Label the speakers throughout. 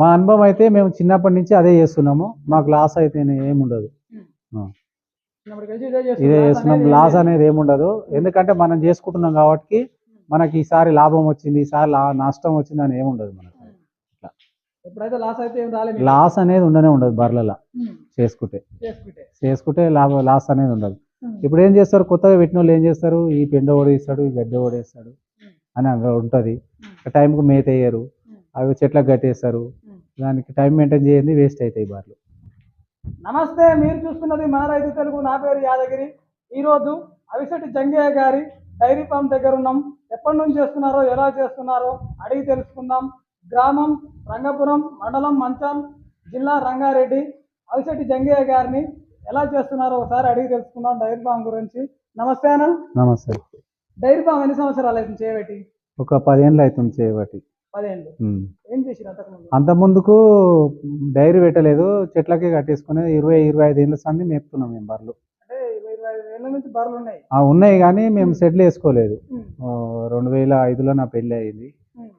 Speaker 1: మా అనుభవం అయితే మేము చిన్నప్పటి నుంచి అదే చేస్తున్నాము మాకు లాస్ అయితే ఏముండదు ఇదే చేస్తున్నాం లాస్ అనేది ఏముండదు ఎందుకంటే మనం చేసుకుంటున్నాం కాబట్టి మనకి ఈసారి లాభం వచ్చింది ఈసారి నష్టం వచ్చింది అని ఏముండదు
Speaker 2: మనకు లాస్ అయితే లాస్ అనేది ఉండనే ఉండదు బర్లలో చేసుకుంటే చేసుకుంటే లాభ లాస్ అనేది ఉండదు
Speaker 1: ఇప్పుడు ఏం చేస్తారు కొత్తగా పెట్టిన వాళ్ళు ఏం చేస్తారు ఈ పెండ ఓడేస్తాడు ఈ గడ్డ ఓడేస్తాడు అని ఉంటుంది టైంకు మేత వేయరు అవి చెట్లకు కట్టేస్తారు దానికి టైం మెయింటైన్ చేయండి వేస్ట్ అవుతాయి బార్లు
Speaker 2: నమస్తే మీరు చూస్తున్నది మన రైతు తెలుగు నా పేరు యాదగిరి ఈరోజు అవిశెట్టి జంగయ్య గారి డైరీ ఫామ్ దగ్గర ఉన్నాం ఎప్పటి నుంచి చేస్తున్నారో ఎలా చేస్తున్నారో అడిగి తెలుసుకుందాం గ్రామం రంగపురం మండలం మంచం జిల్లా రంగారెడ్డి అవిశెట్టి జంగయ్య గారిని ఎలా చేస్తున్నారో ఒకసారి అడిగి తెలుసుకుందాం డైరీ ఫామ్ గురించి నమస్తే అన్న నమస్తే డైరీ ఫామ్ ఎన్ని సంవత్సరాలు అవుతుంది చేయబట్టి ఒక పదిహేనులు అవుతుంది చేయబట్టి అంత ముందుకు డైరీ పెట్టలేదు చెట్లకే కట్టేసుకుని ఇరవై ఇరవై ఐదు ఏళ్ళ సంది మేపుతున్నాం మేము బర్రెలు
Speaker 1: ఉన్నాయి కానీ మేము సెటిల్ వేసుకోలేదు రెండు వేల ఐదులో నా పెళ్లి అయింది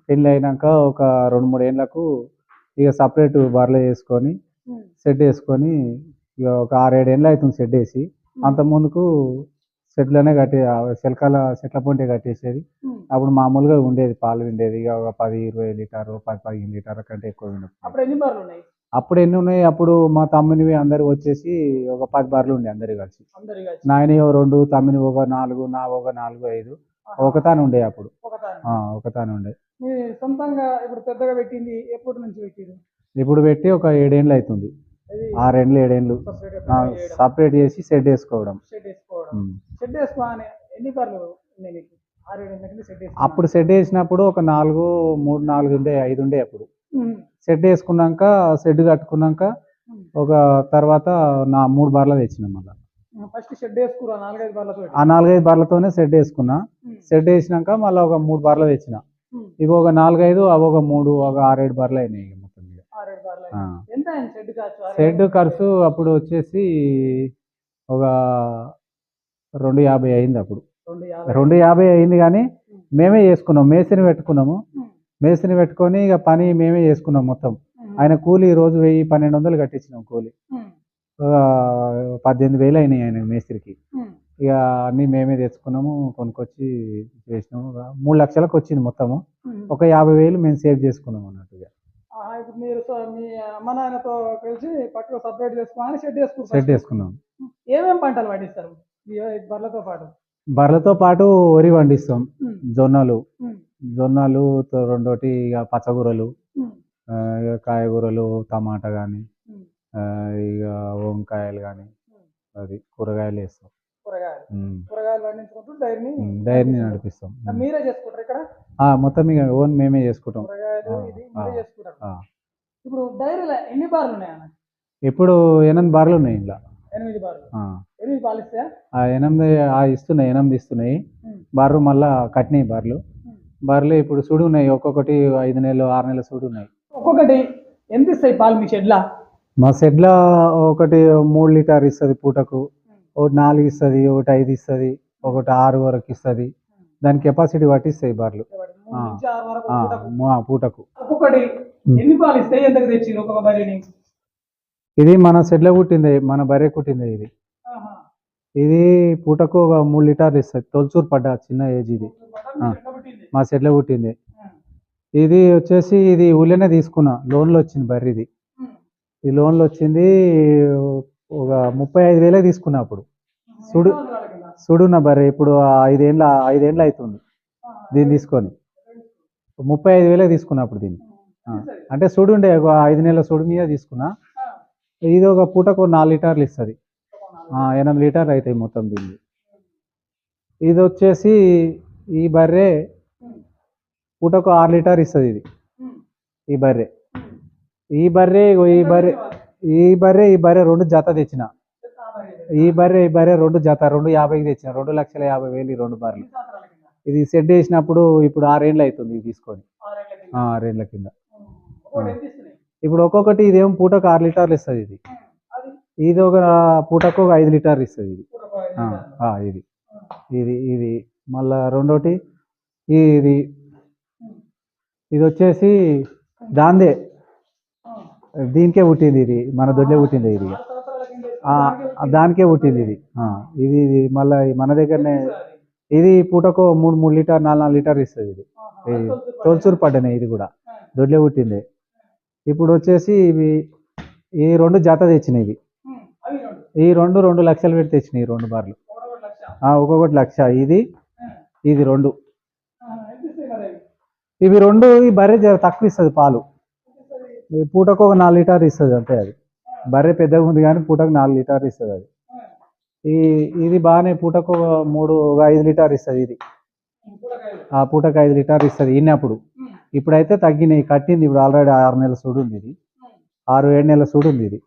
Speaker 1: పెళ్ళి అయినాక ఒక రెండు మూడు ఏళ్ళకు ఇక సపరేట్ బర్రెలు వేసుకొని సెట్ వేసుకొని ఇక ఒక ఏళ్ళు అవుతుంది సెట్ వేసి అంత ముందుకు సెట్లోనే కట్టే సెల్కాల సెట్ల పొంటే కట్టేసేది అప్పుడు మామూలుగా ఉండేది పాలు ఉండేది ఇక ఒక పది ఇరవై లీటర్ పది పదిహేను లీటర్ కంటే ఎక్కువ ఉండేది అప్పుడు ఎన్ని ఉన్నాయి అప్పుడు మా తమ్మునివి అందరు వచ్చేసి ఒక పది బార్లు ఉండే అందరు కలిసి నాయన రెండు తమ్మిని ఒక నాలుగు నా ఒక నాలుగు ఐదు ఒకతాను ఉండే అప్పుడు
Speaker 2: ఒకతాను ఉండే సొంతంగా ఇప్పుడు పెద్దగా పెట్టింది ఎప్పటి నుంచి పెట్టింది
Speaker 1: ఇప్పుడు పెట్టి ఒక ఏడేండ్లు అవుతుంది ఆరేండ్లు ఏడేండ్లు సపరేట్ చేసి షెడ్ వేసుకోవడం
Speaker 2: కూడా అని ఎన్నిసార్లు నేను
Speaker 1: అప్పుడు షెడ్ వేసినప్పుడు ఒక నాలుగు మూడు నాలుగు ఉండే ఐదు ఉండే అప్పుడు సెట్ వేసుకున్నాక షెడ్ కట్టుకున్నాక ఒక తర్వాత నా మూడు బార్ల తెచ్చినా మళ్ళీ ఫస్ట్ షెడ్ వేసుకున్నా ఆ నాలుగైదు బార్లతోనే షెడ్ వేసుకున్నా షెడ్ వేసినాక మళ్ళీ ఒక మూడు బార్లు తెచ్చిన ఇవి ఒక నాలుగైదు అవి ఒక మూడు ఒక ఆరేడు బార్లు అయినాయి మొత్తం మీద షెడ్ ఖర్చు అప్పుడు వచ్చేసి ఒక రెండు యాభై అయింది అప్పుడు రెండు యాభై అయింది కానీ మేమే చేసుకున్నాం మేసిని పెట్టుకున్నాము మేసిని పెట్టుకొని ఇక పని మేమే చేసుకున్నాం మొత్తం ఆయన కూలీ రోజు వెయ్యి పన్నెండు వందలు కట్టించినాం కూలీ పద్దెనిమిది వేలు అయినాయి ఆయన మేస్త్రికి ఇక అన్ని మేమే తెచ్చుకున్నాము కొనుక్కొచ్చి చేసినాము మూడు లక్షలకు వచ్చింది మొత్తము ఒక యాభై వేలు మేము సేవ్ చేసుకున్నాం అన్నట్టుగా
Speaker 2: మీరు మీ అమ్మ నాన్నతో కలిసి పక్కన సపరేట్ చేసుకున్నాం షెడ్ షెడ్ ఏమేమి పంటలు పండిస్తారు బర్లతో పాటు
Speaker 1: బర్లతో పాటు వరి పండిస్తాం జొన్నలు జొన్నలు రెండోటి ఇక పచ్చగూరలు ఇక కాయగూరలు టమాటా కానీ ఇక వంకాయలు కానీ అది కూరగాయలు వేస్తాం డైరీని నడిపిస్తాం మీరే చేసుకుంటారు ఇక్కడ మొత్తం ఇక ఓన్ మేమే చేసుకుంటాం ఇప్పుడు డైరీలో ఎన్ని బార్లు ఉన్నాయి ఇప్పుడు ఎనిమిది బార్లు ఉన్నాయి ఇంట్లో ఎనిమిది ఎనిమిది ఇస్తున్నాయి ఎనిమిది ఇస్తున్నాయి బార్లు మళ్ళా కట్టినాయి బార్లు బార్లు ఇప్పుడు సూడు ఉన్నాయి ఒక్కొక్కటి ఐదు నెలలు ఆరు నెలలు సూడు ఉన్నాయి ఒక్కొక్కటి
Speaker 2: ఎంత ఇస్తాయి పాలు మీ షెడ్లా
Speaker 1: మా షెడ్లా ఒకటి మూడు లీటర్ ఇస్తుంది పూటకు ఒకటి నాలుగు ఇస్తుంది ఒకటి ఐదు ఇస్తుంది ఒకటి ఆరు వరకు ఇస్తుంది దాని కెపాసిటీ పట్టిస్తాయి ఇస్తాయి బార్లు పూటకు ఎన్ని పాలు ఇస్తాయి ఎంత తెచ్చింది ఒక్కొక్క ఇది మన సెడ్ల కుట్టింది మన బర్రె కుట్టింది ఇది ఇది పూటకు ఒక మూడు లీటర్లు ఇస్తుంది తొలచూరు పడ్డ చిన్న ఏజ్ ఇది మా షెడ్లో కుట్టింది ఇది వచ్చేసి ఇది ఊళ్ళోనే తీసుకున్నా లోన్లో వచ్చింది బర్రె ఇది ఈ లోన్లు వచ్చింది ఒక ముప్పై ఐదు వేలే తీసుకున్నా అప్పుడు సుడు సుడున్న బర్రె ఇప్పుడు ఐదేండ్ల ఐదేండ్లు అవుతుంది దీన్ని తీసుకొని ముప్పై ఐదు వేలే తీసుకున్నా అప్పుడు దీన్ని అంటే సుడు ఉండే ఐదు నెలల సుడు మీద తీసుకున్నా ఇది ఒక పూటకు నాలుగు లీటర్లు ఇస్తుంది ఎనిమిది లీటర్లు అవుతాయి మొత్తం దీన్ని ఇది వచ్చేసి ఈ బర్రె పూటకు ఆరు లీటర్ ఇస్తుంది ఇది ఈ బర్రె ఈ బర్రె ఈ బర్రె ఈ బర్రె ఈ బర్రె రెండు జత తెచ్చిన ఈ బర్రె ఈ బర్రె రెండు జత రెండు యాభైకి తెచ్చిన రెండు లక్షల యాభై వేలు ఈ రెండు బర్రెలు ఇది సెట్ చేసినప్పుడు ఇప్పుడు ఆరేండ్లు అవుతుంది ఇది తీసుకొని ఆరేండ్ల కింద ఇప్పుడు ఒక్కొక్కటి ఇదేం పూటకు ఆరు లీటర్లు ఇస్తుంది ఇది ఇది ఒక పూటకు ఒక ఐదు లీటర్లు ఇస్తుంది ఇది ఇది ఇది ఇది మళ్ళా రెండోటి ఇది ఇది వచ్చేసి దాందే దీనికే పుట్టింది ఇది మన దొడ్లే పుట్టింది ఇది దానికే పుట్టింది ఇది ఇది ఇది మళ్ళీ మన దగ్గరనే ఇది పూటకు మూడు మూడు లీటర్ నాలుగు నాలుగు లీటర్ ఇస్తుంది ఇది తొలసూరు పడ్డనే ఇది కూడా దొడ్లే పుట్టిందే ఇప్పుడు వచ్చేసి ఇవి ఈ రెండు జాత తెచ్చినాయి ఈ రెండు రెండు లక్షలు పెట్టి తెచ్చినాయి ఈ రెండు బార్లు ఒక్కొక్కటి లక్ష ఇది ఇది రెండు ఇవి రెండు ఈ బర్రె జర తక్కువ ఇస్తుంది పాలు పూటకు ఒక నాలుగు లీటర్ ఇస్తుంది అంతే అది బర్రె పెద్దగా ఉంది కానీ పూటకు నాలుగు లీటర్ ఇస్తుంది అది ఈ ఇది బాగానే పూటకు మూడు ఒక ఐదు లీటర్ ఇస్తుంది ఇది ఆ పూటకు ఐదు లీటర్ ఇస్తుంది ఇన్నప్పుడు ఇప్పుడైతే తగ్గినాయి కట్టింది ఇప్పుడు ఆల్రెడీ ఆరు నెలల చూడుంది ఇది ఆరు ఏడు నెలల సూడు ఉంది ఇది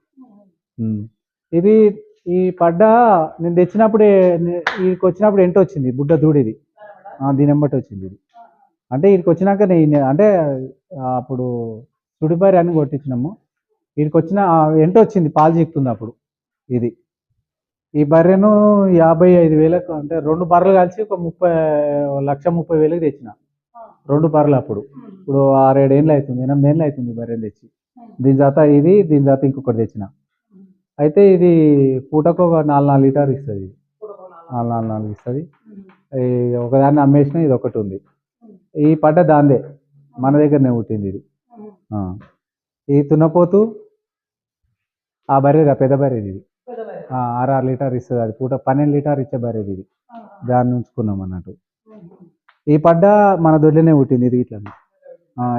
Speaker 1: ఇది ఈ పడ్డ నేను తెచ్చినప్పుడు వీడికి వచ్చినప్పుడు ఎంట వచ్చింది బుడ్డ దూడిది దీని ఎంబటి వచ్చింది ఇది అంటే వీడికి వచ్చినాక నేను అంటే అప్పుడు చుడిపారి అని కొట్టించినాము వీడికి వచ్చిన ఎంటో వచ్చింది పాలు చిక్కుతుంది అప్పుడు ఇది ఈ బర్రెను యాభై ఐదు వేలకు అంటే రెండు బర్రెలు కలిసి ఒక ముప్పై లక్ష ముప్పై వేలకు తెచ్చిన రెండు పర్లు అప్పుడు ఇప్పుడు ఆరేడేళ్ళు అవుతుంది ఎనిమిది ఏళ్ళు అవుతుంది బర్రెలు తెచ్చి దీని తర్వాత ఇది దీని తర్వాత ఇంకొకటి తెచ్చిన అయితే ఇది పూటకు ఒక నాలుగు నాలుగు లీటర్ ఇస్తుంది ఇది నాలుగు నాలుగు నాలుగు ఇస్తుంది ఒకదాన్ని అమ్మేసిన ఇది ఒకటి ఉంది ఈ పడ్డ దాందే మన దగ్గరనే పుట్టింది ఇది ఇది తున్నపోతూ ఆ బర్రెది పెద్ద బర్రెది ఇది ఆరు ఆరు లీటర్ ఇస్తుంది అది పూట పన్నెండు లీటర్ ఇచ్చే బర్రెది ఇది దాన్ని ఉంచుకున్నాం అన్నట్టు ఈ పడ్డ మన దొడ్లోనే పుట్టింది ఇది ఇట్లా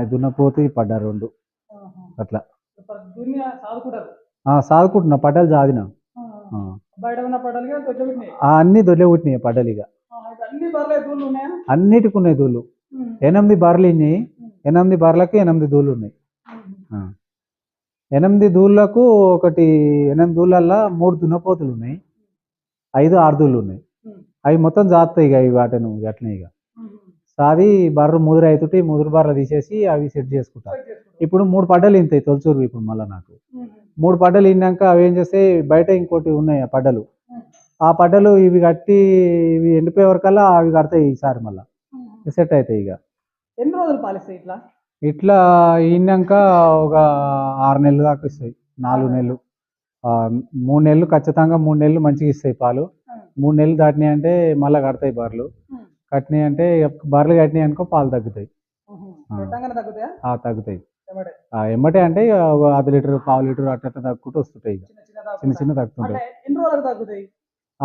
Speaker 1: దున్నపోతే ఈ పడ్డ రెండు అట్లా సాదుకుంటున్నా పడ్డలు సాదినా అన్ని దొడ్లే పుట్టినాయి పడ్డలు ఇక అన్నిటికి ఉన్నాయి దూళ్ళు ఎనిమిది బర్రెలు ఇన్నాయి ఎనిమిది బర్రెలకు ఎనిమిది దూళ్ళు ఉన్నాయి ఎనిమిది దూళ్ళకు ఒకటి ఎనిమిది దూళ్ళల్లో మూడు దున్నపోతులు ఉన్నాయి ఐదు ఆరు దూళ్ళు ఉన్నాయి అవి మొత్తం జాతాయి ఇక ఇవి వాటిని అట్లనే ఇక సాది బర్రు ముదురు అవుతుంటే ముదురు బర్ర తీసేసి అవి సెట్ చేసుకుంటారు ఇప్పుడు మూడు పడ్డలు ఇంతాయి తొలచూరు ఇప్పుడు మళ్ళీ నాకు మూడు పడ్డలు ఇన్నాక అవి ఏం చేస్తే బయట ఇంకోటి ఉన్నాయి ఆ పడ్డలు ఆ పడ్డలు ఇవి కట్టి ఇవి ఎండిపోయే వరకల్లా అవి కడతాయి ఈసారి మళ్ళీ సెట్ అవుతాయి ఇక ఎన్ని రోజులు పాలిస్తాయి ఇట్లా ఇట్లా ఇన్నాక ఒక ఆరు నెలలు దాకా ఇస్తాయి నాలుగు నెలలు మూడు నెలలు ఖచ్చితంగా మూడు నెలలు మంచిగా ఇస్తాయి పాలు మూడు నెలలు దాటినాయి అంటే మళ్ళీ కడతాయి బర్రెలు కట్నీ అంటే బర్రెలు కట్టినాయి అనుకో పాలు తగ్గుతాయి తగ్గుతాయి ఎమ్మటి అంటే అర్ధ లీటర్ పావు లీటర్ అట్లా తగ్గుకుంటూ వస్తుంటాయి చిన్న చిన్న తగ్గుతుంటాయి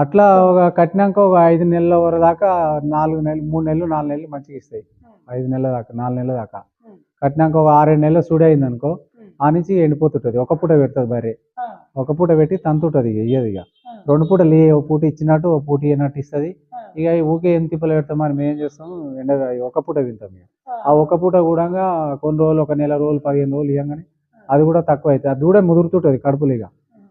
Speaker 1: అట్లా ఒక కట్టినాక ఒక ఐదు నెలల వరకు దాకా నాలుగు నెలలు మూడు నెలలు నాలుగు నెలలు మంచిగా ఇస్తాయి ఐదు నెలల దాకా నాలుగు నెలల దాకా కట్టినాక ఒక ఆరేడు నెలలు అయింది అనుకో ఆ నుంచి ఎండిపోతుంటది ఒక పూట పెడుతుంది భార్య ఒక పూట పెట్టి తంతుంటది ఇయ్యదిగా ఇక రెండు పూటలు ఏ ఒక పూట ఇచ్చినట్టు ఒక పూట ఇయ్యనట్టు ఇస్తుంది ఇక ఊకే ఎంత తిప్పలు పెడతాం మనం ఏం చేస్తాం ఎండగా ఒక పూట తింటాం ఇక ఆ ఒక పూట కూడా కొన్ని రోజులు ఒక నెల రోజులు పదిహేను రోజులు ఇవ్వగానే అది కూడా తక్కువ అవుతుంది అది కూడా ముదురుతుంటుంది కడుపులు ఇక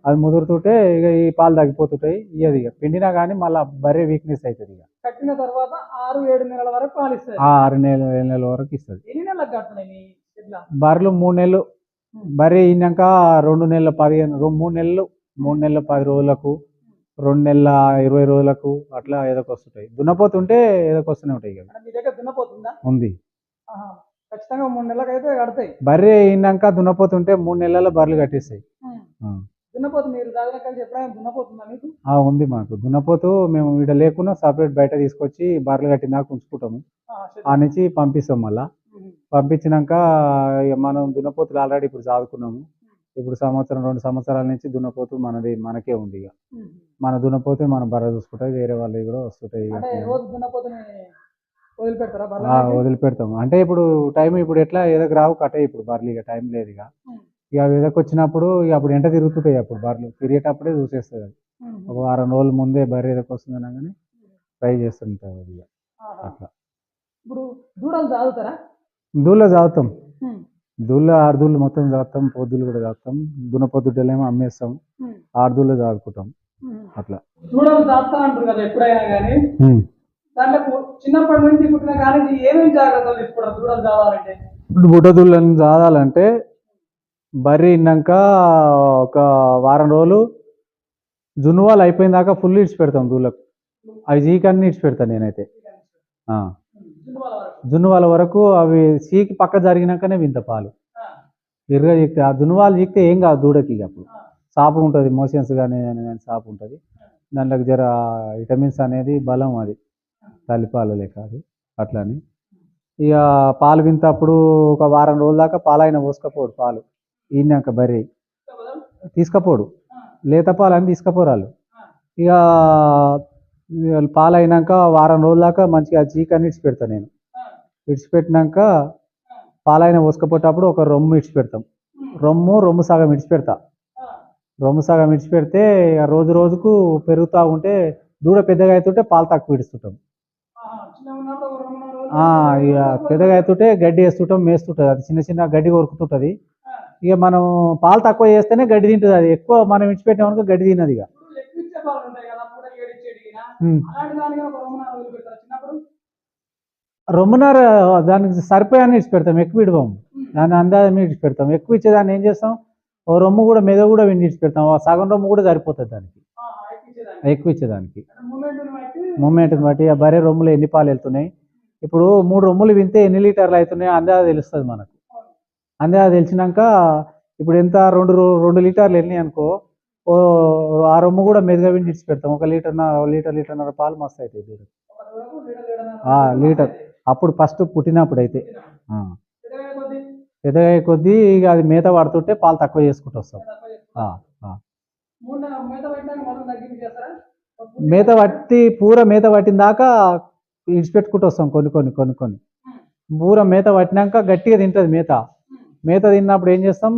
Speaker 1: అది ముదురుతుంటే ఇక ఈ పాలు తగ్గిపోతుంటాయి ఇయ్యది ఇక పిండినా కానీ మళ్ళీ బరే వీక్నెస్ అవుతుంది ఇక
Speaker 2: కట్టిన తర్వాత ఆరు ఏడు నెలల వరకు పాలు ఇస్తాయి ఆరు నెలల ఏడు నెలల వరకు
Speaker 1: ఇస్తుంది బర్రెలు మూడు నెలలు బరీ అయినాక రెండు నెలల పదిహేను మూడు నెలలు మూడు నెలల పది రోజులకు రెండు నెలల ఇరవై రోజులకు అట్లా ఏదో వస్తుంటాయి దున్నపోతుంటే ఏదో వస్తూనే ఉంటాయి కదా ఉంది ఖచ్చితంగా మూడు నెలలకు అయితే కడతాయి బర్రె అయినాక దున్నపోతుంటే మూడు నెలల్లో బర్రెలు కట్టేస్తాయి ఉంది మాకు దున్నపోతూ మేము ఇక్కడ లేకుండా సపరేట్ బయట తీసుకొచ్చి బర్రెలు కట్టినాక ఉంచుకుంటాము ఆ నుంచి పంపిస్తాం మళ్ళా పంపించినాక ఇక మనం దున్నపోతులు ఆల్రెడీ ఇప్పుడు సాదుకున్నాము ఇప్పుడు సంవత్సరం రెండు సంవత్సరాల నుంచి దున్నపోతూ మనది మనకే ఉంది ఇక మన దున్నపోతే మనం బర్ర చూసుకుంటాయి వేరే వాళ్ళు కూడా వస్తుంటాయి వదిలిపెడతాం అంటే ఇప్పుడు టైం ఇప్పుడు ఎట్లా ఏదో రావు కట్టే ఇప్పుడు బర్రెలు ఇక టైం లేదు ఇక ఇక ఏదోకి వచ్చినప్పుడు ఇక అప్పుడు ఎంట తిరుగుతుంటాయి అప్పుడు బర్రెలు తిరిగేటప్పుడే చూసేస్తుంది అది ఒక వారం రోజుల ముందే బర్రె ఏదో వస్తుంది అనగానే ట్రై చేస్తుంటారు అది
Speaker 2: అట్లా ఇప్పుడు దూడలు చదువుతారా
Speaker 1: దూడలో చదువుతాం దూళ్ళు ఆరుదూళ్ళు మొత్తం తాగుతాం పొద్దులు కూడా తాగుతాం దున్న పొద్దుటేమో అమ్మేస్తాం ఆరుదూళ్ళు తాగుకుంటాం అట్లా దూడలు తాగుతా
Speaker 2: అంటారు కదా ఎప్పుడైనా కానీ ఇప్పుడు
Speaker 1: దూడలు తాగాలంటే బర్రీ ఇన్నాక ఒక వారం రోజులు జున్నువాళ్ళు అయిపోయిన దాకా ఫుల్ ఇడిచి పెడతాం దూళ్ళకు అవి జీకాన్ని ఇడిచి పెడతాను నేనైతే దున్నువాల వరకు అవి సీకి పక్క జరిగినాకనే వింత పాలు ఎర్ర చీకితే ఆ దున్నువాలు చీకితే ఏం కాదు దూడకి అప్పుడు సాపు ఉంటుంది మోషన్స్ కానీ కానీ సాపు ఉంటుంది దాంట్లోకి జర విటమిన్స్ అనేది బలం అది తల్లిపాలు లేక అది అట్లని ఇక పాలు వింతప్పుడు ఒక వారం రోజుల దాకా పాలైన పోసుకపోడు పాలు ఈనాక బరి తీసుకపోడు లేత పాలు అని తీసుకపోరాలు ఇక పాలైనాక వారం రోజులాకా మంచిగా ఆ చీకాన్ని ఇడిచిపెడతాను నేను ఇడిచిపెట్టినాక పాలైన ఉసుకపోటప్పుడు ఒక రొమ్ము ఇడిచిపెడతాం రొమ్ము రొమ్ము సగం ఇడిచిపెడతా రొమ్ము సగం ఇడిచిపెడితే రోజు రోజుకు పెరుగుతూ ఉంటే దూడ పెద్దగా అవుతుంటే పాలు తక్కువ ఇడుస్తుంటాం ఇక పెద్దగా అవుతుంటే గడ్డి వేస్తుంటాం మేస్తుంటుంది అది చిన్న చిన్న గడ్డి కొరుకుతుంటుంది ఇక మనం పాలు తక్కువ చేస్తేనే గడ్డి తింటుంది అది ఎక్కువ మనం ఇచ్చిపెట్టామనుకో గడ్డి తినదిగా ఇక రొమ్మనార దానికి సరిపోయా ఇచ్చి పెడతాం ఎక్కువ ఇడవం దాని అందాజం ఇచ్చి పెడతాం ఎక్కువ ఇచ్చే దాన్ని ఏం చేస్తాం ఓ రొమ్ము కూడా మీద కూడా వెండి ఇచ్చి పెడతాం సగం రొమ్ము కూడా సరిపోతుంది దానికి ఎక్కువ ఇచ్చేదానికి మూమెంట్ బట్టి ఆ బరే రొమ్ములు ఎన్ని పాలు వెళ్తున్నాయి ఇప్పుడు మూడు రొమ్ములు వింటే ఎన్ని లీటర్లు అవుతున్నాయి అందా తెలుస్తుంది మనకు అది తెలిసినాక ఇప్పుడు ఎంత రెండు రెండు లీటర్లు వెళ్ళినాయి అనుకో ఓ ఆ రొమ్ము కూడా మెదుగా విని ఇచ్చి పెడతాం ఒక లీటర్ లీటర్ లీటర్న్నర పాలు మస్తు అవుతాయి లీటర్ అప్పుడు ఫస్ట్ పుట్టినప్పుడు అయితే పెద్దగా కొద్దీ ఇక అది మేత పడుతుంటే పాలు తక్కువ చేసుకుంటూ వస్తాం మేత పట్టి పూర మేత పట్టిన దాకా ఇడిచిపెట్టుకుంటూ వస్తాం కొన్ని కొన్ని కొన్ని కొన్ని పూర మేత పట్టినాక గట్టిగా తింటుంది మేత మేత తిన్నప్పుడు ఏం చేస్తాం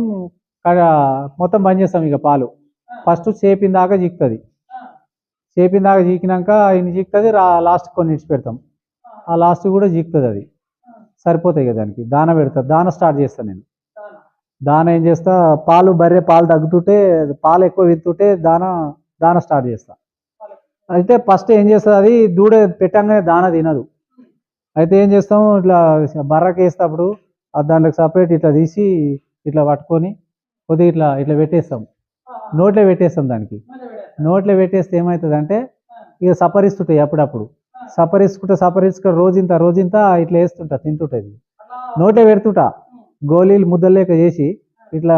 Speaker 1: మొత్తం బంద్ చేస్తాం ఇక పాలు ఫస్ట్ చేపిన దాకా చీకుతుంది చేపిన దాకా చీకినాక ఇన్ని చీకుతుంది లాస్ట్ కొన్ని ఇచ్చి పెడతాం ఆ లాస్ట్ కూడా చీకుతుంది అది సరిపోతాయి కదా దానికి దాన పెడతా దాన స్టార్ట్ చేస్తాను నేను దాన ఏం చేస్తా పాలు బర్రె పాలు తగ్గుతుంటే పాలు ఎక్కువ విత్తుంటే దాన దాన స్టార్ట్ చేస్తా అయితే ఫస్ట్ ఏం చేస్తుంది అది దూడ పెట్టంగానే దాన తినదు అయితే ఏం చేస్తాము ఇట్లా బర్రకి వేసేటప్పుడు దాంట్లో సపరేట్ ఇట్లా తీసి ఇట్లా పట్టుకొని కొద్దిగా ఇట్లా ఇట్లా పెట్టేస్తాము నోట్లో పెట్టేస్తాం దానికి నోట్లో పెట్టేస్తే ఏమవుతుందంటే ఇక సపరిస్తుంటాయి అప్పుడప్పుడు సపరిస్తుంటే సపరిస్తుంటే రోజంతా రోజంతా ఇట్లా వేస్తుంటా తింటుంటుంది నోట్లో పెడుతుంటా గోళీలు ముద్దలేక చేసి ఇట్లా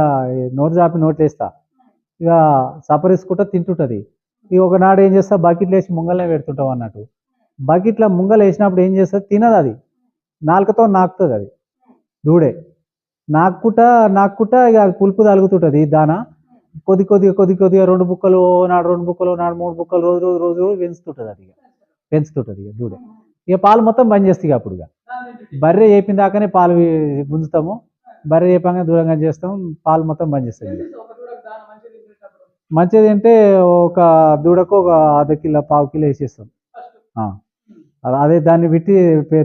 Speaker 1: నోట్ చాపి నోట్లు వేస్తా ఇక సపరిస్తుంటా తింటుంటుంది ఇక ఒకనాడు ఏం చేస్తా బకెట్లు వేసి ముంగలనే పెడుతుంటాం అన్నట్టు బకెట్లో ముంగలు వేసినప్పుడు ఏం చేస్తుంది తినదు అది నాలుకతో నాకుతుంది అది దూడే నాకుట నాకుట ఇక అది పులుపు తలుగుతుంటుంది దానా కొద్ది కొద్దిగా కొద్ది కొద్దిగా రెండు బుక్కలు నాడు రెండు బుక్కలు నాడు మూడు బుక్కలు రోజు రోజు రోజు రోజు పెంచుతుంటుంది అది ఇక పెంచుతుంటుంది ఇక దూడ ఇక పాలు మొత్తం బంద్ చేస్తాయి అప్పుడు ఇక బర్రె చేపిన దాకానే పాలు గుంజుతాము బర్రె వేపంగా దూరంగా చేస్తాం పాలు మొత్తం బంద్ చేస్తాయి మంచిది అంటే ఒక దూడకు ఒక అర్ధ కిలో పావు కిలో వేసేస్తాం అదే దాన్ని పెట్టి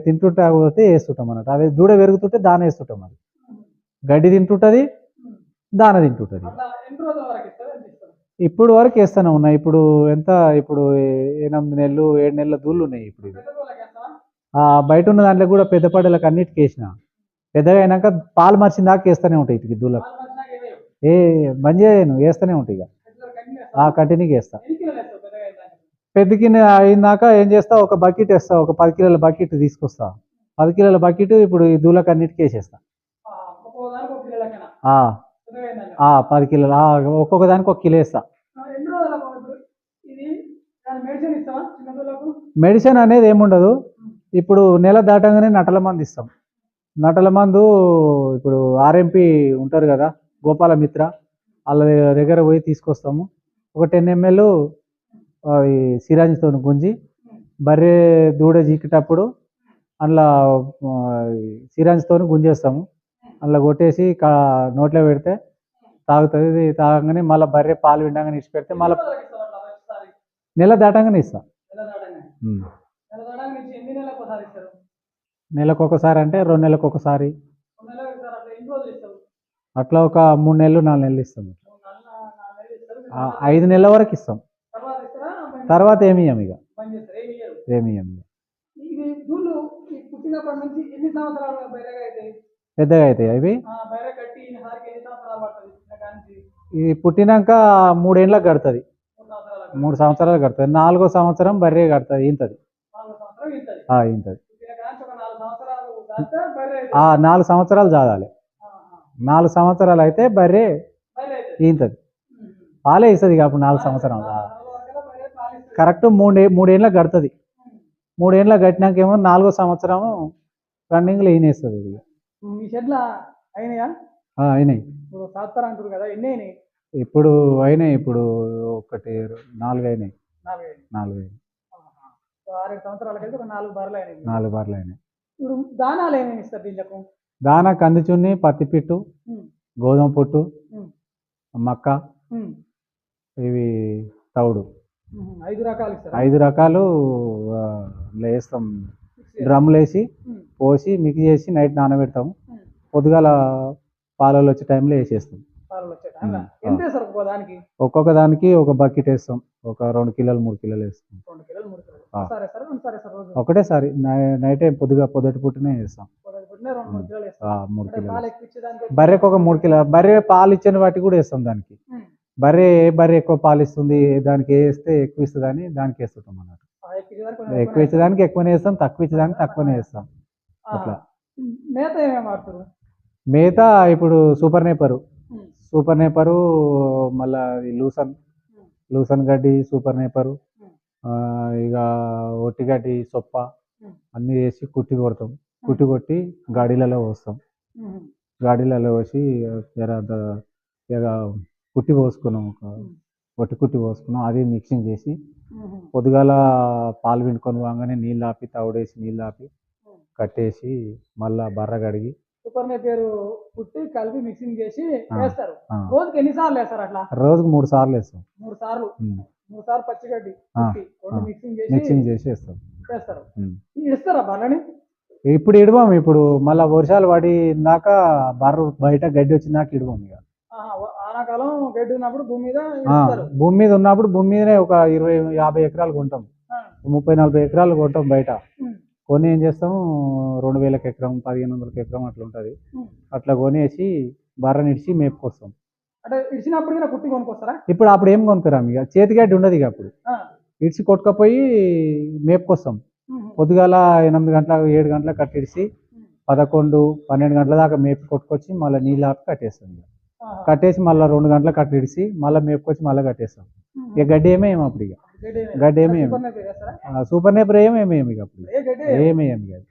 Speaker 1: తింటుంటే పోతే వేస్తుంటాం అన్నట్టు అదే దూడ పెరుగుతుంటే దాన వేస్తుంటాం అది గడ్డి తింటుంటుంది దాన తింటుంటుంది ఇప్పుడు వరకు వేస్తూనే ఉన్నాయి ఇప్పుడు ఎంత ఇప్పుడు ఎనిమిది నెలలు ఏడు నెలల దూళ్ళు ఉన్నాయి ఇప్పుడు ఇవి బయట ఉన్న దాంట్లో కూడా పెద్ద పడేలకు అన్నిటికి వేసిన పెద్దగా అయినాక పాలు మార్చిన దాకా వేస్తూనే ఉంటాయి ఇటుకి దూళ్ళకు ఏ మంచిగా నువ్వు వేస్తూనే ఉంటాయి ఇక కంటిన్యూగా వేస్తా పెద్దకి అయినాక ఏం చేస్తా ఒక బకెట్ వేస్తా ఒక పది కిలోల బకెట్ తీసుకొస్తా పది కిలోల బకెట్ ఇప్పుడు ఈ దూలకు అన్నిటికీ వేసేస్తా పది కిలోలు ఒక్కొక్క దానికి ఒక కిలో వేస్తా మెడిసిన్ అనేది ఏముండదు ఇప్పుడు నెల దాటంగానే నటల మందు ఇస్తాం నటల మందు ఇప్పుడు ఆర్ఎంపి ఉంటారు కదా గోపాల మిత్ర వాళ్ళ దగ్గర పోయి తీసుకొస్తాము ఒక టెన్ ఎంఎల్ అది సిరాజ్తో గుంజి బర్రె దూడ జీకేటప్పుడు అందులో సిరాజ్తో గుంజేస్తాము అందులో కొట్టేసి నోట్లో పెడితే తాగుతుంది ఇది తాగంగానే మళ్ళీ బర్రె పాలు విండగానే ఇచ్చి పెడితే మళ్ళీ నెల దాటంగానే ఇస్తా నెలకు ఒకసారి అంటే రెండు నెలలకు ఒకసారి అట్లా ఒక మూడు నెలలు నాలుగు నెలలు ఇస్తాం ఐదు నెలల వరకు ఇస్తాం తర్వాత ఏమి ఇక ఏమి ఇక పెద్దగా అవుతాయి అవి ఇది పుట్టినాక మూడేళ్ళకి కడుతుంది మూడు సంవత్సరాలు కడుతుంది నాలుగో సంవత్సరం బర్రె కడుతుంది ఇంతది ఇంతది నాలుగు సంవత్సరాలు చదవాలి నాలుగు సంవత్సరాలు అయితే బర్రె ఈంతది పాలే ఇస్తుంది కాబట్టి నాలుగు సంవత్సరాలు కరెక్ట్ మూడే మూడేళ్ళకి కడుతుంది మూడేళ్ళకి కట్టినాకేమో నాలుగో సంవత్సరం రన్నింగ్లో ఈనేస్తుంది ఇది మీ షెడ్ల అయినాయా అయినాయి ఇప్పుడు సాత్తారు అంటారు కదా ఎన్ని అయినాయి ఇప్పుడు అయినాయి ఇప్పుడు ఒకటి నాలుగు అయినాయి నాలుగు అయినాయి నాలుగు అయినాయి ఆరేడు సంవత్సరాల కలిసి ఒక నాలుగు బార్లు అయినాయి నాలుగు బార్లు అయినాయి ఇప్పుడు దానాలు ఏమేమి ఇస్తారు దీనికి దానా కందిచున్ని పత్తి పిట్టు గోధుమ పొట్టు మక్క ఇవి తౌడు ఐదు రకాలు ఐదు రకాలు వేస్తాం డ్రమ్లు వేసి పోసి మిక్స్ చేసి నైట్ నానబెడతాము పొద్దుగాల పాలలో వచ్చే టైంలో వేసేస్తాం ఒక్కొక్క దానికి ఒక బకెట్ వేస్తాం ఒక రెండు కిలోలు మూడు కిలోలు వేస్తాం ఒకటేసారి నైటే పొద్దుగా పొద్దుటి పుట్టినే వేస్తాం మూడు కిలోలు బర్రెకి ఒక మూడు కిలో బర్రె పాలు ఇచ్చిన వాటికి కూడా వేస్తాం దానికి బర్రె ఏ బర్రె ఎక్కువ పాలు ఇస్తుంది దానికి వేస్తే ఎక్కువ ఇస్తుంది అని దానికి వేస్తుంటాం అన్నట్టు ఎక్కువ ఇచ్చేదానికి ఎక్కువనే వేస్తాం తక్కువ ఇచ్చేదానికి తక్కువనే వేస్తాం అట్లా మేత మేత ఇప్పుడు సూపర్ నేపరు సూపర్ నేపరు మళ్ళా లూసన్ లూసన్ గడ్డి సూపర్ నేపరు ఇక ఒట్టి గడ్డి సొప్ప అన్నీ వేసి కుట్టి కొడతాం కుట్టి కొట్టి గాడీలలో పోస్తాం గాడీలలో పోసి ఇక కుట్టి పోసుకున్నాం ఒట్టి కుట్టి పోసుకున్నాం అది మిక్సింగ్ చేసి పొద్దుగాల పాలు పిండుకొని పోగానే నీళ్ళు ఆపి తవుడేసి నీళ్ళు ఆపి కట్టేసి మళ్ళా బర్ర కడిగి
Speaker 2: సూపర్నే పేరు పుట్టి కలిపి మిక్సింగ్ చేసి వేస్తారు రోజుకి ఎన్ని సార్లు వేస్తారు అట్లా
Speaker 1: రోజుకి మూడు సార్లు వేస్తాం మూడు సార్లు మూడు సార్లు పచ్చిగడ్డి మిక్సింగ్ చేసి మిక్సింగ్ వేస్తారు ఇస్తారా బర్రని ఇప్పుడు ఇడవం ఇప్పుడు మళ్ళా వర్షాలు పడిందాక బర్ర బయట గడ్డి వచ్చినాక ఇడవం ఇక ఆనాకాలం గడ్డి ఉన్నప్పుడు భూమి మీద భూమి మీద ఉన్నప్పుడు భూమి మీదనే ఒక ఇరవై యాభై ఎకరాలు కొంటాం ముప్పై నలభై ఎకరాలు కొంటాం బయట కొని ఏం చేస్తాము రెండు వేలకు ఎకరం పదిహేను వందలకి ఎకరం అట్లా ఉంటుంది అట్లా కొనేసి బర్రని ఇడిచి మేపుకొస్తాం
Speaker 2: అంటే ఇడిచినప్పుడు
Speaker 1: ఇప్పుడు అప్పుడు ఏం కొనుక్కురాము ఇక గడ్డి ఉండదు ఇక అప్పుడు ఇడిచి కొట్టుకపోయి మేపుకొస్తాం పొద్దుగాల ఎనిమిది గంటల ఏడు గంటల కట్టిడిచి పదకొండు పన్నెండు గంటల దాకా మేపు కొట్టుకొచ్చి మళ్ళీ నీళ్ళు ఆపి కట్టేస్తాం ఇక కట్టేసి మళ్ళీ రెండు గంటల కట్టిడిచి మళ్ళీ మేపుకొచ్చి మళ్ళీ కట్టేస్తాం ఇక గడ్డి ఏమేమి అప్పుడు ఇక గడ్డి ఏమి సూపర్ నేపర్ ఏమేమి అప్పుడు ఏమేమి కాదు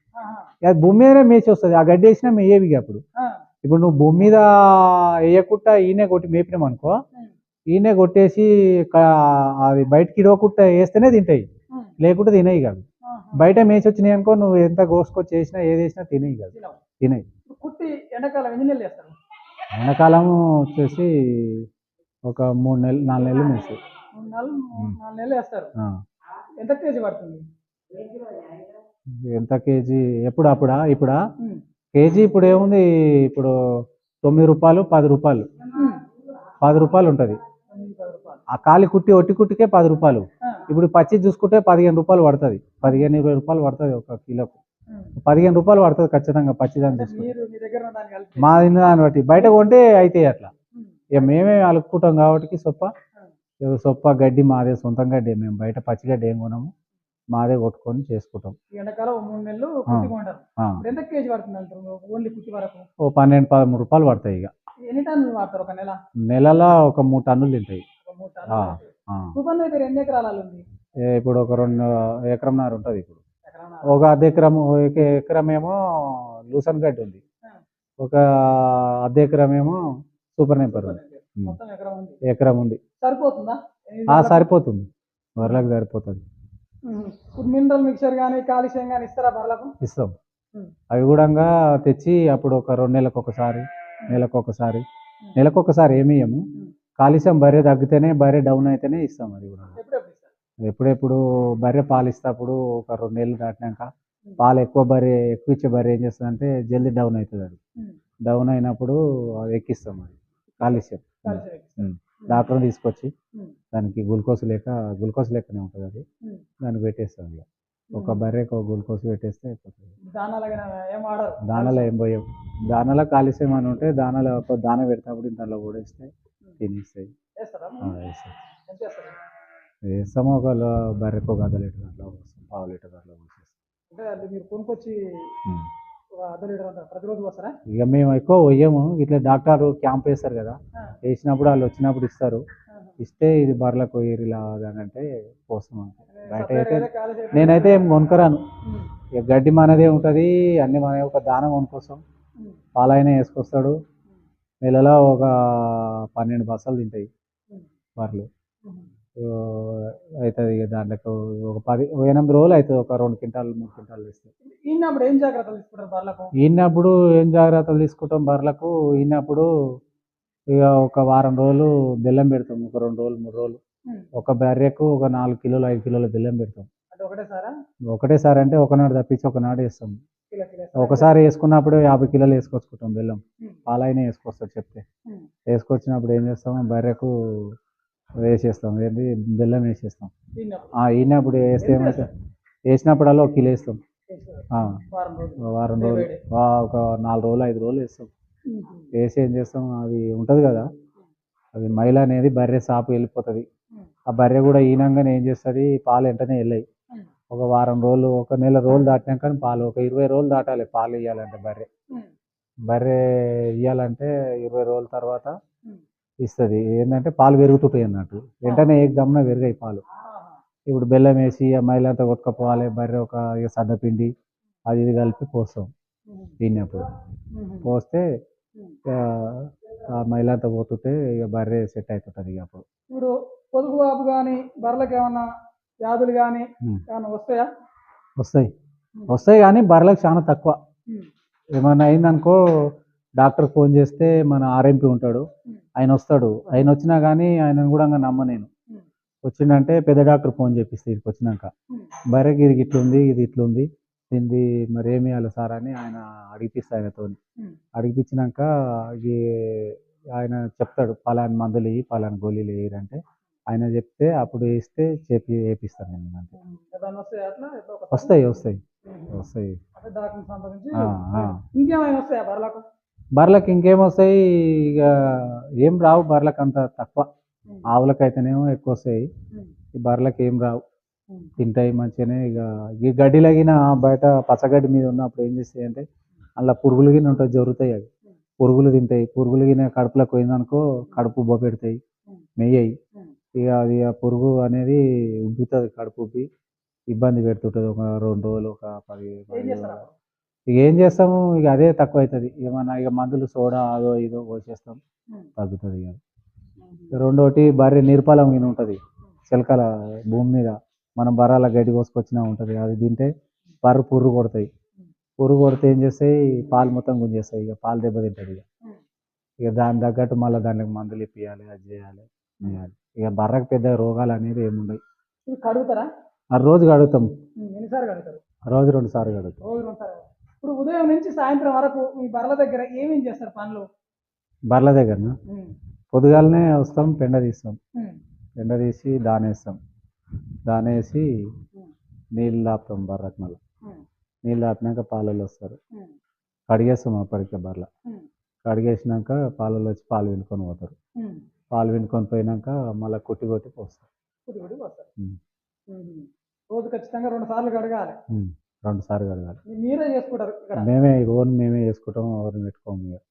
Speaker 1: అది భూమి మీదనే మేచి వస్తుంది ఆ గడ్డి వేసినా మేయేవి అప్పుడు ఇప్పుడు నువ్వు భూమి మీద వేయకుండా ఈయనే కొట్టి మేపినాం అనుకో ఈయనే కొట్టేసి అది బయటకి ఇడవకుండా వేస్తేనే తింటాయి లేకుంటే తినేవి కాదు బయట మేచి వచ్చినాయి అనుకో నువ్వు ఎంత కోసుకొచ్చి వేసినా ఏది వేసినా తినేవి కాదు తినేవి ఎండాకాలం ఎండాకాలం వచ్చేసి ఒక మూడు నెలలు నాలుగు నెలలు మేస్తాయి ఎంత కేజీ ఎప్పుడు అప్పుడా ఇప్పుడా కేజీ ఇప్పుడు ఏముంది ఇప్పుడు తొమ్మిది రూపాయలు పది రూపాయలు పది రూపాయలు ఉంటుంది ఆ కాలి కుట్టి ఒట్టి కుట్టికే పది రూపాయలు ఇప్పుడు పచ్చి చూసుకుంటే పదిహేను రూపాయలు పడుతుంది పదిహేను ఇరవై రూపాయలు పడుతుంది ఒక కిలోకు పదిహేను రూపాయలు పడుతుంది ఖచ్చితంగా పచ్చిదాన్ని చూసుకుంటే మా దాన్ని బట్టి బయట కొంటే అయితే అట్లా ఇక మేమే అలుక్కుంటాం కాబట్టి సొప్ప ఏదో సొప్ప గడ్డి మాదే సొంతం గడ్డి మేము బయట పచ్చిగడ్డి ఏం కొనము మాదే కొట్టుకొని చేసుకుంటాం ఓ పన్నెండు పదమూడు రూపాయలు పడతాయి ఇక నెలలో ఒక నెలలా ఒక మూడు టన్నులు తింటాయి ఇప్పుడు ఒక రెండు ఎకరం నారు ఉంటుంది ఇప్పుడు ఒక అర్ధ ఎకరం ఒక ఎకరం ఏమో లూసన్ గడ్డి ఉంది ఒక అర్ధ ఎకరం ఏమో సూపర్ నెంపర్ ఉంది ఎకరం ఉంది సరిపోతుందా సరిపోతుంది వరలకు సరిపోతుంది
Speaker 2: మినరల్ మిక్సర్ కానీ కాలుష్యం కానీ ఇస్తారా వరలకు ఇస్తాం
Speaker 1: అవి కూడా తెచ్చి అప్పుడు ఒక రెండు నెలలకు ఒకసారి నెలకు ఒకసారి నెలకు ఒకసారి ఏమి ఇయ్యము కాలుష్యం బర్రె తగ్గితేనే బర్రె డౌన్ అయితేనే ఇస్తాం అది కూడా ఎప్పుడెప్పుడు బర్రె పాలు ఇస్తేప్పుడు ఒక రెండు నెలలు దాటినాక పాలు ఎక్కువ బర్రె ఎక్కువ ఇచ్చే బర్రె ఏం చేస్తుంది అంటే జల్దీ డౌన్ అవుతుంది అది డౌన్ అయినప్పుడు ఎక్కిస్తాం అది కాలుష్యం డాక్టర్ తీసుకొచ్చి దానికి గ్లూకోజ్ లేక గ్లూకోజ్ లేకనే ఉంటుంది అది దానికి పెట్టేస్తాం ఇక ఒక బర్రెకు గ్లూకోజ్ పెట్టేస్తే అయిపోతుంది దానాలు ఏం పోయే దానాల కాలుష్యం అని ఉంటే దానాల దాన పెడతాప్పుడు దానిలో ఓడేస్తే తినేస్తాయి వేస్తాము ఒక బర్రెకు ఒక అర్ధ లీటర్ దాంట్లో పావు లీటర్ దాంట్లో ఇక మేము ఎక్కువ పోయాము ఇట్లా డాక్టర్ క్యాంప్ వేస్తారు కదా వేసినప్పుడు వాళ్ళు వచ్చినప్పుడు ఇస్తారు ఇస్తే ఇది బర్లకు పోయారు ఇలాగా అంటే పోస్తాం బయట అయితే నేనైతే ఏం కొనుకరాను ఇక గడ్డి మనదే ఉంటుంది అన్ని మన ఒక దానం కొనుక్కొస్తాం పాలైన వేసుకొస్తాడు నెలలో ఒక పన్నెండు బస్సలు తింటాయి బర్రెలు అవుతుంది ఇక దాంట్లో ఒక పది ఎనిమిది రోజులు అవుతుంది ఒక రెండు క్వింటాలు మూడు క్వింటాలు
Speaker 2: వేస్తే ఈనప్పుడు ఏం జాగ్రత్తలు తీసుకుంటారు
Speaker 1: బర్లకు ఏం జాగ్రత్తలు తీసుకుంటాం బర్లకు ఈనప్పుడు ఇక ఒక వారం రోజులు బెల్లం పెడతాం ఒక రెండు రోజులు మూడు రోజులు ఒక బర్రెకు ఒక నాలుగు కిలోలు ఐదు కిలోల బెల్లం పెడతాం ఒకటేసారి అంటే ఒకనాడు తప్పించి ఒకనాడు వేస్తాం ఒకసారి వేసుకున్నప్పుడు యాభై కిలోలు వేసుకొచ్చుకుంటాం బెల్లం పాలైనా వేసుకొస్తారు చెప్తే వేసుకొచ్చినప్పుడు ఏం చేస్తాము బర్రెకు వేసేస్తాం ఏంటి బెల్లం వేసేస్తాం ఈనప్పుడు వేస్తే వేసినప్పుడు వేసినప్పుడల్లా ఒక కిలో వేస్తాం వారం రోజులు ఒక నాలుగు రోజులు ఐదు రోజులు వేస్తాం వేసి ఏం చేస్తాం అది ఉంటుంది కదా అది మైల అనేది బర్రె సాపు వెళ్ళిపోతుంది ఆ బర్రె కూడా ఈనంగానే ఏం చేస్తుంది పాలు వెంటనే వెళ్ళాయి ఒక వారం రోజులు ఒక నెల రోజులు దాటినాక పాలు ఒక ఇరవై రోజులు దాటాలి పాలు ఇవ్వాలంటే బర్రె బర్రె ఇవ్వాలంటే ఇరవై రోజుల తర్వాత ఇస్తుంది ఏంటంటే పాలు పెరుగుతుంటాయి అన్నట్టు వెంటనే ఏ గమ్మున పెరిగాయి పాలు ఇప్పుడు బెల్లం వేసి ఆ మైలంతా కొట్టుకపోవాలి బర్రె ఒక సద్దపిండి అది ఇది కలిపి పోస్తాం తిన్నప్పుడు పోస్తే ఆ మైలంతా పోతుంటే ఇక బర్రె సెట్ అవుతుంది ఇక అప్పుడు ఇప్పుడు పొదుగు బాబు కానీ బర్రెలకు ఏమన్నా వ్యాధులు కానీ ఏమన్నా వస్తాయా వస్తాయి వస్తాయి కానీ బర్రెలకు చాలా తక్కువ ఏమైనా అయిందనుకో డాక్టర్ ఫోన్ చేస్తే మన ఆర్ఎంపీ ఉంటాడు ఆయన వస్తాడు ఆయన వచ్చినా కానీ ఆయన కూడా నమ్మ నేను వచ్చిండంటే పెద్ద డాక్టర్ ఫోన్ చేపిస్తే ఇక్కడికి వచ్చినాక భైరగిరికి ఇట్లుంది ఇది ఇట్లుంది దీనిది మరి ఏమి ఇవ్వాలి సార్ అని ఆయన అడిగిపిస్తే ఆయనతో అడిగిపించినాక ఈ ఆయన చెప్తాడు పలాని మందులు వేయి పలాని గోళీలు వేయరంటే ఆయన చెప్తే అప్పుడు వేస్తే చెప్పి వేపిస్తాను నేను అంటే వస్తాయి వస్తాయి వస్తాయి బర్రెలకు ఇంకేమొస్తాయి ఇక ఏం రావు బర్రెలకు అంత తక్కువ ఆవులకైతేనేమో ఎక్కువ వస్తాయి ఈ బర్రెలకు ఏం రావు తింటాయి మంచిగానే ఇక ఈ గడ్డి లగిన బయట పచ్చగడ్డి మీద ఉన్నప్పుడు ఏం చేస్తాయి అంటే అలా పురుగులు గిన్నె ఉంటాయి జరుగుతాయి అవి పురుగులు తింటాయి పురుగులు గిన్నె కడుపులోకి పోయిందనుకో కడుపు ఉబ్బ పెడతాయి మెయ్యి ఇక అది ఆ పురుగు అనేది ఉబ్బుతుంది కడుపు ఉబ్బి ఇబ్బంది పెడుతుంటుంది ఒక రెండు రోజులు ఒక పది ఇక ఏం చేస్తాము ఇక అదే తక్కువ అవుతుంది ఏమన్నా ఇక మందులు సోడా అదో ఇదో పోసేస్తాం తగ్గుతుంది ఇక రెండోటి భార్య నీర్పాలం గిన ఉంటుంది చిలకల భూమి మీద మనం బరాల గడ్డి కోసుకొచ్చినా ఉంటుంది అది తింటే బర్ర పుర్రు కొడతాయి పురుగు కొడితే ఏం చేస్తాయి పాలు మొత్తం గుంజేస్తాయి ఇక పాలు దెబ్బ తింటుంది ఇక ఇక దాని తగ్గట్టు మళ్ళీ దానికి మందులు ఇప్పియాలి అది చేయాలి చేయాలి ఇక బర్రకు పెద్ద రోగాలు అనేది ఏముండవు కడుగుతారా రోజు కడుగుతాం రోజు
Speaker 2: రెండు సార్లు కడుగుతాం ఇప్పుడు ఉదయం నుంచి సాయంత్రం వరకు మీ బర్ల దగ్గర ఏమేం చేస్తారు పనులు
Speaker 1: బర్ల దగ్గర పొద్దుగాలనే వస్తాం పెండ తీస్తాం పెండ తీసి దానేస్తాం దానేసి నీళ్ళు ఆపుతాం బర్రకు మళ్ళీ నీళ్ళు ఆపినాక పాలలు వస్తారు కడిగేస్తాం అప్పటికే బర్ల కడిగేసినాక పాలలో వచ్చి పాలు వినుకొని పోతారు పాలు వినుకొని పోయినాక మళ్ళీ కుట్టి కొట్టి పోస్తారు కుట్టి కొట్టి పోస్తారు
Speaker 2: రోజు ఖచ్చితంగా రెండు సార్లు కడగాలి రెండు సార్లు కడగాలి మీరే చేసుకుంటారు
Speaker 1: మేమే ఓన్ మేమే చేసుకుంటాం ఎవరిని పెట్టుకోము మీరు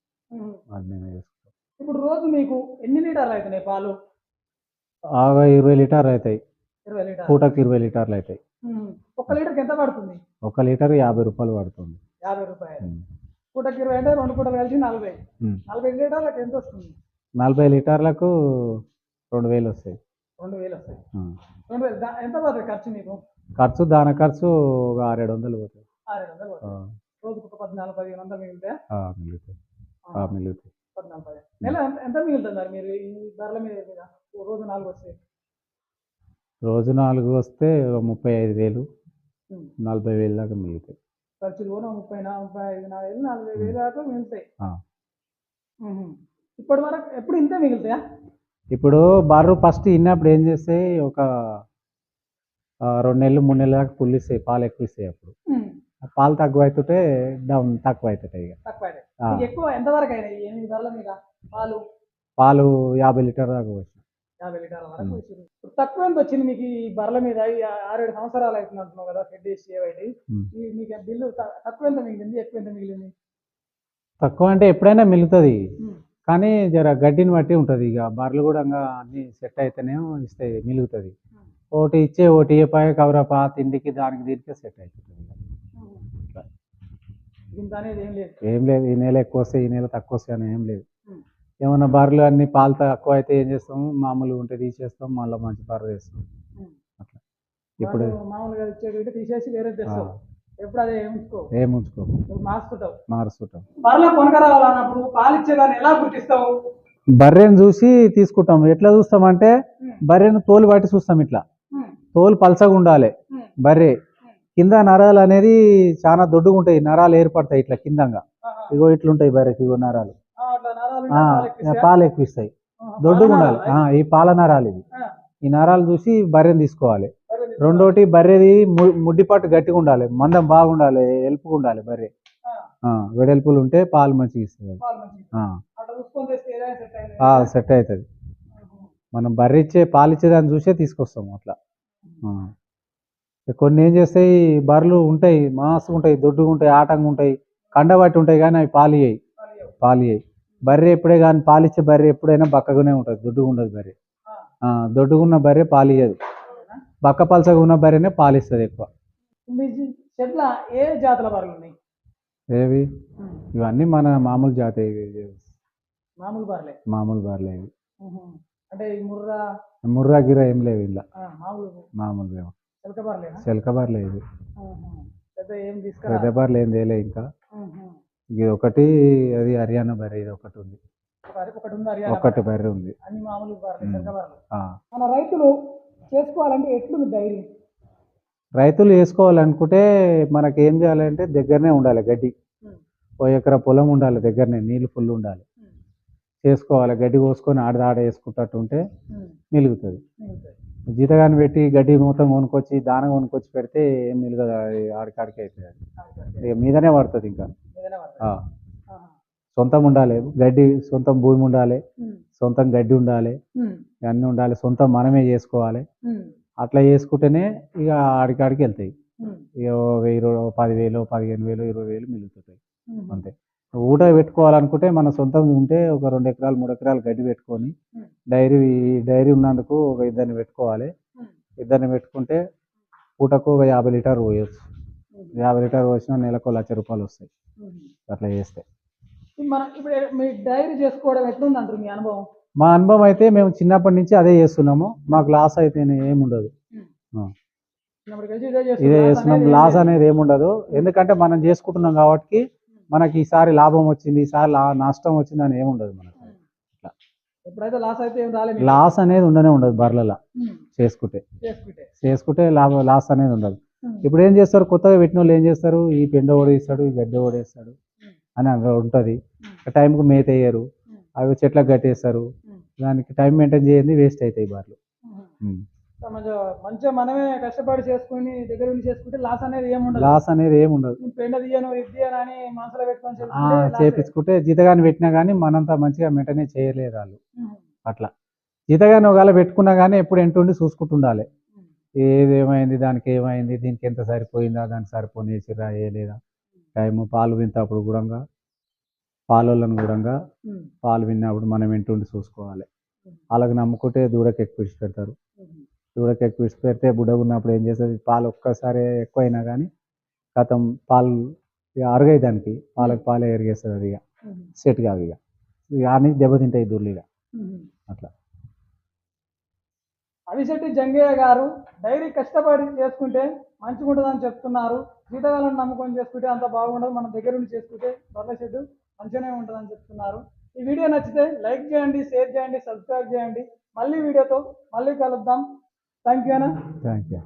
Speaker 2: మేమే చేసుకుంటాం ఇప్పుడు రోజు మీకు ఎన్ని లీటర్లు అవుతున్నాయి పాలు
Speaker 1: ఆగా ఇరవై లీటర్లు అవుతాయి పూటకి ఇరవై లీటర్లు అవుతాయి
Speaker 2: ఒక లీటర్కి ఎంత పడుతుంది
Speaker 1: ఒక లీటర్ యాభై రూపాయలు పడుతుంది యాభై రూపాయలు
Speaker 2: పూటకి ఇరవై అంటే రెండు పూటలు కలిసి నలభై నలభై లీటర్లకు
Speaker 1: ఎంత వస్తుంది నలభై లీటర్లకు రెండు వేలు వస్తాయి రెండు వేలు వస్తాయి రెండు వేలు ఎంత పడుతుంది ఖర్చు మీకు ఖర్చు దాన ఖర్చు ఒక ఆరేడు వందలు పోతుంది వందలు పద్నాలుగు పదిహేను వందలు మిగులుతాయి మిగులుతాయి పద్నాలుగు నెల ఎంత మిగులుతుంది మరి మీరు ఈ ధరల మీద రోజు నాలుగు వస్తాయి రోజు నాలుగు వస్తే ముప్పై ఐదు వేలు నలభై వేలు దాకా మిగులుతాయి ఖర్చులు కూడా ముప్పై ముప్పై ఐదు నాలుగు వేలు నలభై వేలు
Speaker 2: దాకా మిగులుతాయి ఇప్పటి వరకు ఎప్పుడు ఇంతే మిగులుతాయా
Speaker 1: ఇప్పుడు బర్రు ఫస్ట్ ఇన్నప్పుడు ఏం చేస్తే ఒక రెండు నెలలు మూడు నెలల దాకా పుల్లు ఇస్తాయి పాలు ఎక్కువ ఇస్తాయి అప్పుడు పాలు తక్కువ అవుతుంటే డౌన్ తక్కువ అవుతుంటాయి ఇక ఎక్కువ ఎంతవరకు ఎనిమిది పాలు పాలు యాభై లీటర్ దాకా వచ్చింది యాభై
Speaker 2: లీటర్ల తక్కువ ఎంత వచ్చింది మీకు ఈ బర్రెల మీద ఆరు ఏడు సంవత్సరాలు అవుతుంది అంటున్నావు కదా ఫెడ్ ఏవైతే మీకు బిల్లు
Speaker 1: తక్కువ ఎంత మిగిలింది ఎక్కువ ఎంత మిగిలింది తక్కువ అంటే ఎప్పుడైనా మిగులుతుంది కానీ జర గడ్డిని బట్టి ఉంటుంది ఇక బర్రెలు కూడా అన్ని సెట్ అయితేనే ఇస్తాయి మిలుగుతుంది ఒకటి ఇచ్చే ఒకటి ఇవ్వపాయ కవరప తిండికి దానికి దీనికి సెట్ అవుతుంది ఏం లేదు ఈ నెల ఎక్కువ వస్తే ఈ నెల తక్కువ వస్తే అని ఏం లేదు ఏమన్నా బర్రెలు అన్ని పాలు తక్కువ అయితే ఏం చేస్తాం మామూలు ఉంటే తీసేస్తాం మళ్ళీ మంచి బర్రె చేస్తాం అట్లా ఇప్పుడు మామూలుగా బర్రెను చూసి తీసుకుంటాం ఎట్లా చూస్తామంటే బర్రెను తోలు బట్టి చూస్తాం ఇట్లా తోలు పలసగా ఉండాలి బర్రె కింద నరాలు అనేది చాలా దొడ్డుగా ఉంటాయి నరాలు ఏర్పడతాయి ఇట్లా కిందంగా ఇగో ఇట్లుంటాయి బర్రెకి ఇగో నరాలు పాలు ఇస్తాయి దొడ్డుగా ఉండాలి ఈ పాల నరాలు ఇవి ఈ నరాలు చూసి బర్రెని తీసుకోవాలి రెండోటి బర్రెది ముడ్డిపాటు గట్టిగా ఉండాలి మందం బాగుండాలి ఎలుపుగా ఉండాలి బర్రె వెడల్పులు ఉంటే పాలు మంచిగా ఇస్తుంది సెట్ అవుతుంది మనం బర్రె ఇచ్చే పాలు ఇచ్చేదాన్ని చూసే తీసుకొస్తాము అట్లా కొన్ని ఏం చేస్తాయి బర్రెలు ఉంటాయి మాస్ ఉంటాయి దొడ్డుగా ఉంటాయి ఆటంగా ఉంటాయి కండబట్టి ఉంటాయి కానీ అవి పాలియ్యాయి పాలియ్యాయి బర్రె ఎప్పుడే కానీ పాలిచ్చే బర్రె ఎప్పుడైనా బక్కగానే ఉంటుంది దొడ్డుగా ఉండదు బర్రె ఉన్న బర్రె పాలియ్యదు బక్క పలసగా ఉన్న బర్రెనే పాలిస్తుంది ఎక్కువ ఏ జాతుల బర్రెలు ఉన్నాయి ఏవి ఇవన్నీ మన మామూలు జాతి మామూలు బర్రెలే
Speaker 2: మామూలు బర్రెలే అంటే
Speaker 1: ముర్రా గిరా ఏం లేవు ఇలా మామూలుగా సెల్కబార్ లేదు పెద్దబార్ లేని ఏలే ఇంకా ఇది ఒకటి అది హర్యానా బర్రె ఇది ఒకటి ఉంది ఒకటి బర్రె
Speaker 2: ఉంది రైతులు చేసుకోవాలంటే ఎట్లుంది ధైర్యం
Speaker 1: రైతులు వేసుకోవాలనుకుంటే మనకేం చేయాలంటే దగ్గరనే ఉండాలి గడ్డి ఓ ఎకరా పొలం ఉండాలి దగ్గరనే నీళ్ళు ఫుల్ ఉండాలి చేసుకోవాలి గడ్డి కోసుకొని ఆడదాడ వేసుకుంటూ ఉంటే మిలుగుతుంది జీతగాన్ని పెట్టి గడ్డి మొత్తం కొనుక్కొచ్చి దానం కొనుక్కొచ్చి పెడితే ఏం మిలుగదు అది ఆడికాడికి అవుతుంది ఇక మీదనే పడుతుంది ఇంకా సొంతం ఉండాలి గడ్డి సొంతం భూమి ఉండాలి సొంతం గడ్డి ఉండాలి అన్నీ ఉండాలి సొంతం మనమే చేసుకోవాలి అట్లా చేసుకుంటేనే ఇక ఆడికాడికి వెళ్తాయి ఇక వెయ్యి పదివేలు పదిహేను వేలు ఇరవై వేలు మిగులుతుంటాయి అంతే ఊట పెట్టుకోవాలనుకుంటే మన సొంతం ఉంటే ఒక రెండు ఎకరాలు మూడు ఎకరాలు గడ్డి పెట్టుకొని డైరీ డైరీ ఉన్నందుకు ఒక ఇద్దరిని పెట్టుకోవాలి ఇద్దరిని పెట్టుకుంటే పూటకు ఒక యాభై లీటర్ పోయొచ్చు యాభై లీటర్ పోసినా నెలకు లక్ష రూపాయలు వస్తాయి అట్లా చేస్తే డైరీ చేసుకోవడం మీ అనుభవం మా అనుభవం అయితే మేము చిన్నప్పటి నుంచి అదే చేస్తున్నాము మాకు లాస్ అయితే ఏముండదు ఇదే చేస్తున్నాం లాస్ అనేది ఏముండదు ఎందుకంటే మనం చేసుకుంటున్నాం కాబట్టి మనకి ఈసారి లాభం వచ్చింది ఈసారి నష్టం వచ్చింది అని ఏముండదు మనకు లాస్ అనేది ఉండనే ఉండదు బర్లలో చేసుకుంటే చేసుకుంటే లాభం లాస్ అనేది ఉండదు ఇప్పుడు ఏం చేస్తారు కొత్తగా పెట్టిన వాళ్ళు ఏం చేస్తారు ఈ పెండ ఓడేస్తాడు ఈ గడ్డ ఓడేస్తాడు అని ఉంటుంది టైంకు మేత వేయరు అవి చెట్లకు కట్టేస్తారు దానికి టైం మెయింటైన్ చేయండి వేస్ట్ అవుతాయి బార్లు
Speaker 2: మంచిగా మనమే కష్టపడి చేసుకుని దగ్గర ఉండి చేసుకుంటే లాస్ అనేది ఏముండదు లాస్ అనేది ఏముండదు
Speaker 1: అని మనసులో పెట్టుకొని చేపించుకుంటే జీతగాని పెట్టినా కానీ మనంత మంచిగా మెయింటైన్ చేయలేరు వాళ్ళు అట్లా జీతగాని ఒకవేళ పెట్టుకున్నా కానీ ఎప్పుడు ఎంటుండి చూసుకుంటుండాలి ఏది ఏమైంది దానికి ఏమైంది దీనికి ఎంత సరిపోయిందా దానికి సరిపోనేసిరా ఏ లేదా టైము పాలు వింతప్పుడు కూడా పాలోళ్ళను కూడా పాలు విన్నప్పుడు మనం ఎంటుండి చూసుకోవాలి వాళ్ళకి నమ్ముకుంటే దూడకి ఎక్కువ ఇచ్చి పెడతారు దూడకి విడిచి పెడితే బుడ్డ ఉన్నప్పుడు ఏం చేస్తుంది పాలు ఒక్కసారి ఎక్కువైనా కానీ గతం పాలు ఇక దానికి పాలకు పాలే ఎరిగేస్తుంది అది ఇక సెట్ కావు ఇక కానీ దెబ్బతింటాయి దూళ్ళు ఇక అట్లా
Speaker 2: అవిశెట్టి జంగయ్య గారు డైరీ కష్టపడి చేసుకుంటే మంచిగా ఉంటుందని చెప్తున్నారు జీతకాలను నమ్మకం చేసుకుంటే అంత బాగుండదు మన దగ్గర నుండి చేసుకుంటే బర్ల షెడ్ మంచిగానే ఉంటుందని చెప్తున్నారు ఈ వీడియో నచ్చితే లైక్ చేయండి షేర్ చేయండి సబ్స్క్రైబ్ చేయండి మళ్ళీ వీడియోతో మళ్ళీ కలుద్దాం Thank you, Anna. Thank you.